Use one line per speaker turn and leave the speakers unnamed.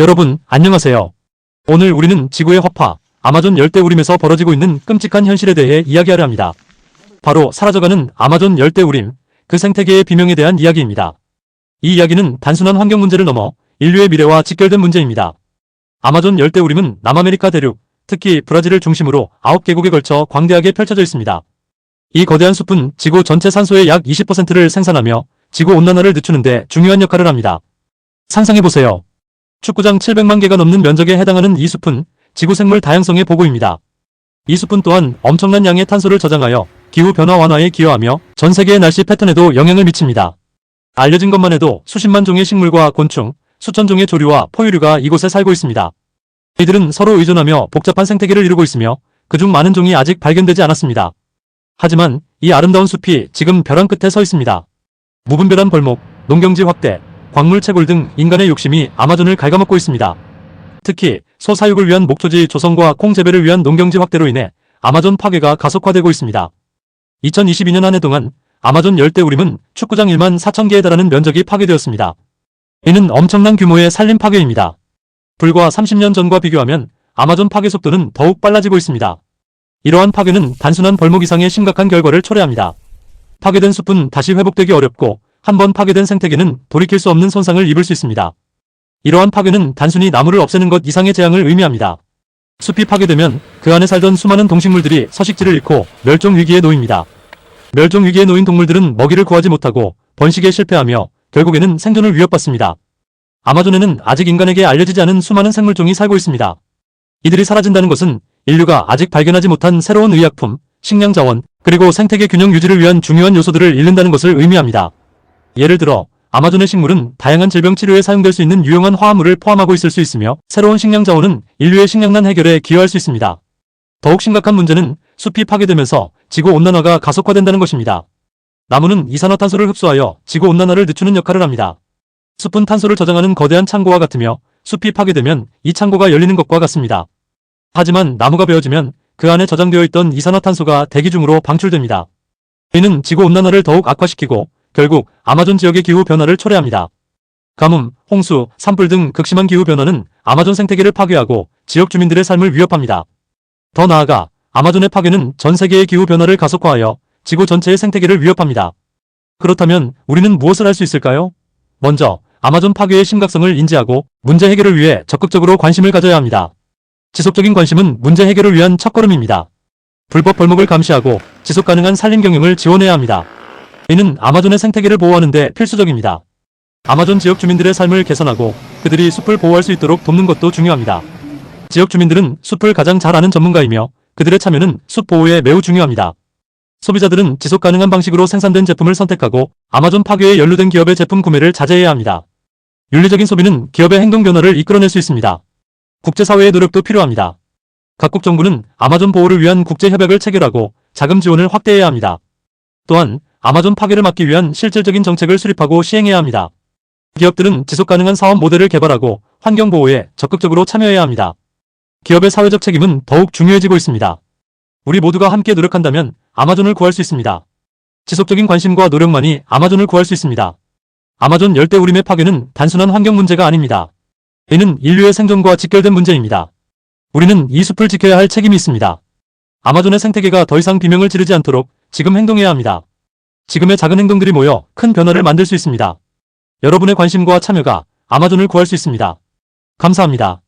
여러분, 안녕하세요. 오늘 우리는 지구의 허파, 아마존 열대우림에서 벌어지고 있는 끔찍한 현실에 대해 이야기하려 합니다. 바로 사라져가는 아마존 열대우림, 그 생태계의 비명에 대한 이야기입니다. 이 이야기는 단순한 환경 문제를 넘어 인류의 미래와 직결된 문제입니다. 아마존 열대우림은 남아메리카 대륙, 특히 브라질을 중심으로 9개국에 걸쳐 광대하게 펼쳐져 있습니다. 이 거대한 숲은 지구 전체 산소의 약 20%를 생산하며 지구 온난화를 늦추는데 중요한 역할을 합니다. 상상해보세요. 축구장 700만 개가 넘는 면적에 해당하는 이 숲은 지구 생물 다양성의 보고입니다. 이 숲은 또한 엄청난 양의 탄소를 저장하여 기후 변화 완화에 기여하며 전 세계의 날씨 패턴에도 영향을 미칩니다. 알려진 것만 해도 수십만 종의 식물과 곤충, 수천 종의 조류와 포유류가 이곳에 살고 있습니다. 이들은 서로 의존하며 복잡한 생태계를 이루고 있으며 그중 많은 종이 아직 발견되지 않았습니다. 하지만 이 아름다운 숲이 지금 벼랑 끝에 서 있습니다. 무분별한 벌목, 농경지 확대, 광물 채굴 등 인간의 욕심이 아마존을 갉아먹고 있습니다. 특히 소 사육을 위한 목초지 조성과 콩 재배를 위한 농경지 확대로 인해 아마존 파괴가 가속화되고 있습니다. 2022년 한 해 동안 아마존 열대 우림은 축구장 1만 4천 개에 달하는 면적이 파괴되었습니다. 이는 엄청난 규모의 산림 파괴입니다. 불과 30년 전과 비교하면 아마존 파괴 속도는 더욱 빨라지고 있습니다. 이러한 파괴는 단순한 벌목 이상의 심각한 결과를 초래합니다. 파괴된 숲은 다시 회복되기 어렵고 한번 파괴된 생태계는 돌이킬 수 없는 손상을 입을 수 있습니다. 이러한 파괴는 단순히 나무를 없애는 것 이상의 재앙을 의미합니다. 숲이 파괴되면 그 안에 살던 수많은 동식물들이 서식지를 잃고 멸종 위기에 놓입니다. 멸종 위기에 놓인 동물들은 먹이를 구하지 못하고 번식에 실패하며 결국에는 생존을 위협받습니다. 아마존에는 아직 인간에게 알려지지 않은 수많은 생물종이 살고 있습니다. 이들이 사라진다는 것은 인류가 아직 발견하지 못한 새로운 의약품, 식량 자원, 그리고 생태계 균형 유지를 위한 중요한 요소들을 잃는다는 것을 의미합니다. 예를 들어 아마존의 식물은 다양한 질병 치료에 사용될 수 있는 유용한 화합물을 포함하고 있을 수 있으며 새로운 식량 자원은 인류의 식량난 해결에 기여할 수 있습니다. 더욱 심각한 문제는 숲이 파괴되면서 지구 온난화가 가속화된다는 것입니다. 나무는 이산화탄소를 흡수하여 지구 온난화를 늦추는 역할을 합니다. 숲은 탄소를 저장하는 거대한 창고와 같으며 숲이 파괴되면 이 창고가 열리는 것과 같습니다. 하지만 나무가 베어지면 그 안에 저장되어 있던 이산화탄소가 대기 중으로 방출됩니다. 이는 지구 온난화를 더욱 악화시키고 결국 아마존 지역의 기후 변화를 초래합니다. 가뭄, 홍수, 산불 등 극심한 기후 변화는 아마존 생태계를 파괴하고 지역 주민들의 삶을 위협합니다. 더 나아가 아마존의 파괴는 전 세계의 기후 변화를 가속화하여 지구 전체의 생태계를 위협합니다. 그렇다면 우리는 무엇을 할 수 있을까요? 먼저 아마존 파괴의 심각성을 인지하고 문제 해결을 위해 적극적으로 관심을 가져야 합니다. 지속적인 관심은 문제 해결을 위한 첫걸음입니다. 불법 벌목을 감시하고 지속 가능한 산림 경영을 지원해야 합니다. 이는 아마존의 생태계를 보호하는 데 필수적입니다. 아마존 지역 주민들의 삶을 개선하고 그들이 숲을 보호할 수 있도록 돕는 것도 중요합니다. 지역 주민들은 숲을 가장 잘 아는 전문가이며 그들의 참여는 숲 보호에 매우 중요합니다. 소비자들은 지속 가능한 방식으로 생산된 제품을 선택하고 아마존 파괴에 연루된 기업의 제품 구매를 자제해야 합니다. 윤리적인 소비는 기업의 행동 변화를 이끌어낼 수 있습니다. 국제사회의 노력도 필요합니다. 각국 정부는 아마존 보호를 위한 국제협약을 체결하고 자금 지원을 확대해야 합니다. 또한 아마존 파괴를 막기 위한 실질적인 정책을 수립하고 시행해야 합니다. 기업들은 지속 가능한 사업 모델을 개발하고 환경 보호에 적극적으로 참여해야 합니다. 기업의 사회적 책임은 더욱 중요해지고 있습니다. 우리 모두가 함께 노력한다면 아마존을 구할 수 있습니다. 지속적인 관심과 노력만이 아마존을 구할 수 있습니다. 아마존 열대우림의 파괴는 단순한 환경 문제가 아닙니다. 이는 인류의 생존과 직결된 문제입니다. 우리는 이 숲을 지켜야 할 책임이 있습니다. 아마존의 생태계가 더 이상 비명을 지르지 않도록 지금 행동해야 합니다. 지금의 작은 행동들이 모여 큰 변화를 만들 수 있습니다. 여러분의 관심과 참여가 아마존을 구할 수 있습니다. 감사합니다.